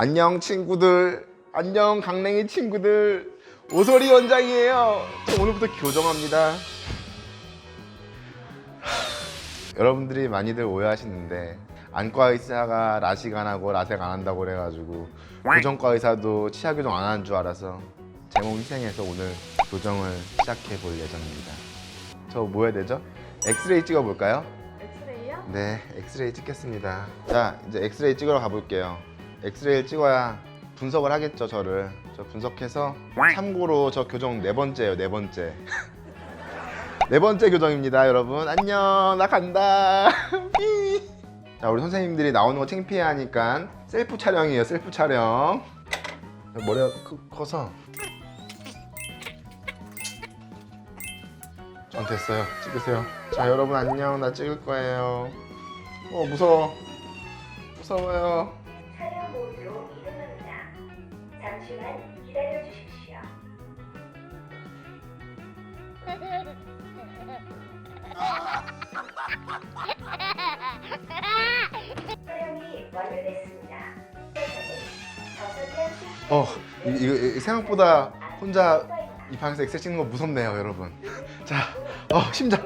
안녕 친구들 안녕 강냉이 친구들 오소리 원장이에요 저 오늘부터 교정합니다 여러분들이 많이들 오해하시는데 안과 의사가 라식 안 하고 라섹 안 한다고 그래가지고 교정과 의사도 치아 교정 안 하는 줄 알아서 제 몸 희생해서 오늘 교정을 시작해 볼 예정입니다 저 뭐 해야 되죠? 엑스레이 찍어 볼까요? 엑스레이요? 네, 엑스레이 찍겠습니다. 자, 이제 엑스레이 찍으러 가볼게요. 엑스레이를 찍어야 분석을 하겠죠, 저를. 저 분석해서 참고로 저 교정 네 번째예요, 네 번째. 네 번째 교정입니다, 여러분. 안녕, 나 간다. 삐. 자, 우리 선생님들이 나오는 거 창피하니까 셀프 촬영이에요, 셀프 촬영. 머리가 크- 커서 전 됐어요. 찍으세요. 자, 여러분 안녕. 나 찍을 거예요. 어, 무서워. 무서워요. 잠시만 기다려 주십시오. 촬영이 완료됐습니다. 어, 이, 이거 이- 생각보다 혼자 이 방에서 엑셀 찍는 거 무섭네요, 여러분. 자, 어, 심장.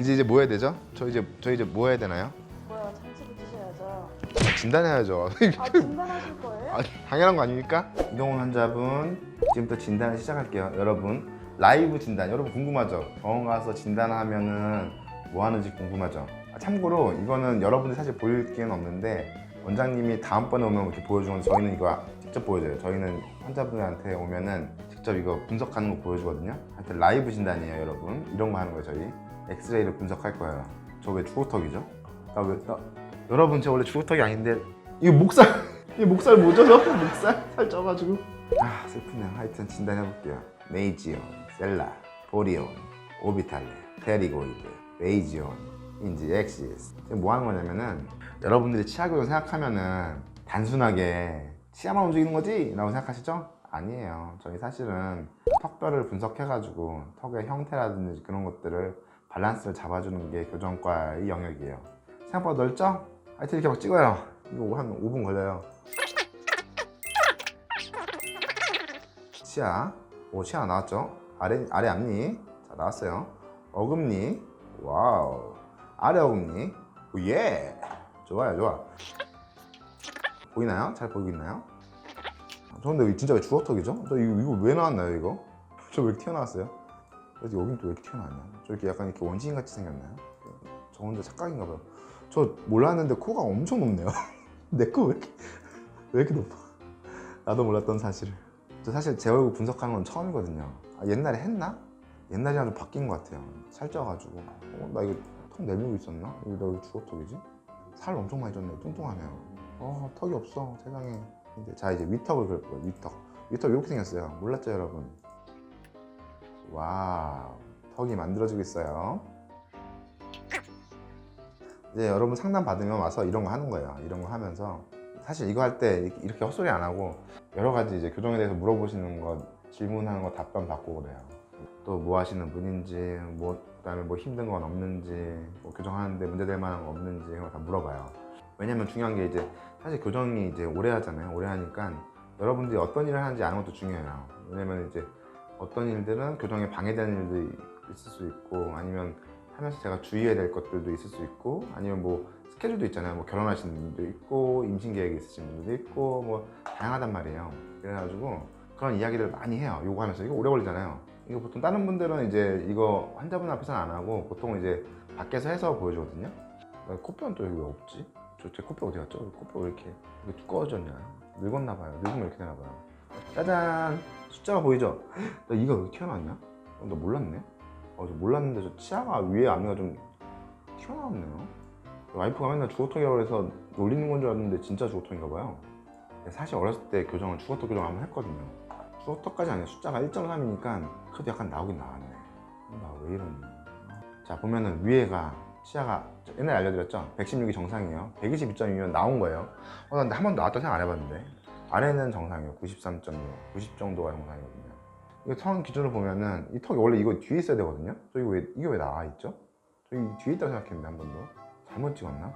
이제 이제 뭐 해야 되죠? 저 이제 저 이제 뭐 해야 되나요? 뭐야 장치 붙이셔야죠. 진단해야죠. 아 진단하실 거예요? 아, 당연한 거 아닙니까? 이동훈 환자분 지금부터 진단을 시작할게요. 여러분 라이브 진단 여러분 궁금하죠? 병원 가서 진단하면은 뭐 하는지 궁금하죠? 아, 참고로 이거는 여러분들 사실 보일 기회는 없는데 원장님이 다음번에 오면 이렇게 보여주는 저희는 이거 직접 보여줘요. 저희는 환자분한테 오면은 직접 이거 분석하는 거 보여주거든요. 하여튼 라이브 진단이에요, 여러분. 이런 거 하는 거예요, 저희. 엑스레이를 분석할 거예요. 저 왜 주걱턱이죠? 나 왜, 나, 여러분, 저 원래 주걱턱이 아닌데 이거 목살 이 목살 뭐죠 저? 목살? 살 쪄가지고 아 슬프네요 하여튼 진단해볼게요 메이지온, 셀라, 보리온, 오비탈레, 페리고이드, 베이지온, 인지, 엑시스 지금 뭐 하는 거냐면은 여러분들이 교정 생각하면은 단순하게 치아만 움직이는 거지? 라고 생각하시죠? 아니에요 저희 사실은 턱뼈를 분석해가지고 턱의 형태라든지 그런 것들을 밸런스를 잡아주는 게 교정과의 영역이에요 생각보다 넓죠? 하여튼 이렇게 막 찍어요 이거 한 5분 걸려요. 치아, 오 치아 나왔죠? 아래 아래 앞니, 자 나왔어요. 어금니, 와우. 아래 어금니, 오, 예. 좋아요, 좋아. 보이나요? 잘 보이고 있나요? 저 근데 진짜 왜 주걱턱이죠? 저 이거, 이거 왜 나왔나요 이거? 저 왜 이렇게 튀어나왔어요? 그래서 여긴 또 왜 이렇게 튀어나왔냐? 저 이렇게 약간 이렇게 원시인 같이 생겼나요? 저 혼자 착각인가 봐요. 저 몰랐는데 코가 엄청 높네요. 내 코 왜 이렇게 왜 이렇게 높아? 나도 몰랐던 사실을. 저 사실 제 얼굴 분석하는 건 처음이거든요. 아, 옛날에 했나? 옛날이랑 좀 바뀐 것 같아요. 살쪄가지고 어, 나 이거 턱 내밀고 있었나? 이거 나 이거 주걱턱이지? 살 엄청 많이 쪘네. 뚱뚱하네요. 어 턱이 없어 세상에. 이제 자 이제 위턱을 그릴 거예요. 위턱. 위턱 이렇게 생겼어요. 몰랐죠 여러분? 와우 턱이 만들어지고 있어요. 이제 여러분 상담 받으면 와서 이런 거 하는 거예요. 이런 거 하면서 사실 이거 할 때 이렇게 헛소리 안 하고 여러 가지 이제 교정에 대해서 물어보시는 거 질문하는 거 답변 받고 그래요. 또 뭐 하시는 분인지 뭐 그다음에 뭐 힘든 건 없는지 뭐 교정하는데 문제될 만한 거 없는지 그런 거 다 물어봐요. 왜냐면 중요한 게 이제 사실 교정이 이제 오래 하잖아요. 오래 하니까 여러분들이 어떤 일을 하는지 아는 것도 중요해요. 왜냐면 이제 어떤 일들은 교정에 방해되는 일도 있을 수 있고 아니면 하면서 제가 주의해야 될 것들도 있을 수 있고 아니면 뭐 스케줄도 있잖아요. 뭐 결혼하시는 분도 있고 임신 계획이 있으신 분들도 있고 뭐 다양하단 말이에요. 그래가지고 그런 이야기를 많이 해요. 요거 하면서 이거 오래 걸리잖아요. 이거 보통 다른 분들은 이제 이거 환자분 앞에서는 안 하고 보통 이제 밖에서 해서 보여주거든요. 나 코뼈는 또 여기 왜 없지? 저제 코뼈 어디 갔죠? 코뼈 왜 이렇게, 이렇게 두꺼워졌냐? 늙었나 봐요. 늙으면 이렇게 되나 봐요. 짜잔! 숫자가 보이죠? 나 이가 왜 튀어나왔냐? 어, 나 몰랐네. 어, 저 몰랐는데 저 치아가 위에 앞니가 좀 튀어나왔네요. 와이프가 맨날 주거통이라고 해서 놀리는 건 줄 알았는데 진짜 주거통인가 봐요. 사실 어렸을 때 교정을 주거통 교정 한번 했거든요. 주거통까지 아니라 숫자가 1.3이니까 그래도 약간 나오긴 나왔네. 나 왜 이러니? 자 보면은 위에가 치아가 옛날에 알려드렸죠? 116이 정상이에요. 122.2면 나온 거예요. 어, 나 근데 한 번도 나왔다 생각 안 해봤는데. 아래는 정상이에요. 93.6, 90 정도가 정상이거든요. 이거 턱 기준으로 보면은 이 턱이 원래 이거 뒤에 있어야 되거든요. 저 이거 왜 이게 왜 나와 있죠? 저 이 뒤에 있다고 생각했는데 한 번도 잘못 찍었나?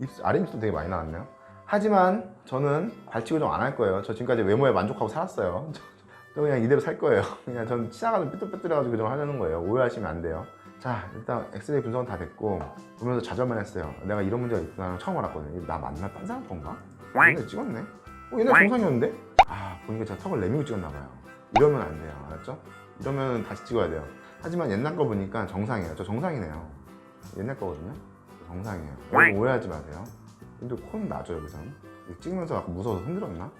입술 아래 입술 되게 많이 나왔네요. 하지만 저는 발치 고정 안할 거예요. 저 지금까지 외모에 만족하고 살았어요. 저, 저 그냥 이대로 살 거예요. 그냥 전 치아가 좀 삐뚤빼뚤해가지고 교정을 하려는 거예요. 오해하시면 안 돼요. 자, 일단 엑스레이 분석은 다 됐고 보면서 좌절만 했어요. 내가 이런 문제가 있구나 처음 알았거든요. 나 맞나? 딴 사람 건가? 옛날에 찍었네? 어, 옛날 정상이었는데? 아, 보니까 제가 턱을 내밀고 찍었나 봐요. 이러면 안 돼요. 알았죠? 이러면 다시 찍어야 돼요. 하지만 옛날 거 보니까 정상이에요. 저 정상이네요. 옛날 거거든요. 정상이에요. 여러분 오해하지 마세요. 근데 코는 나죠, 여기서. 찍으면서 무서워서 흔들었나?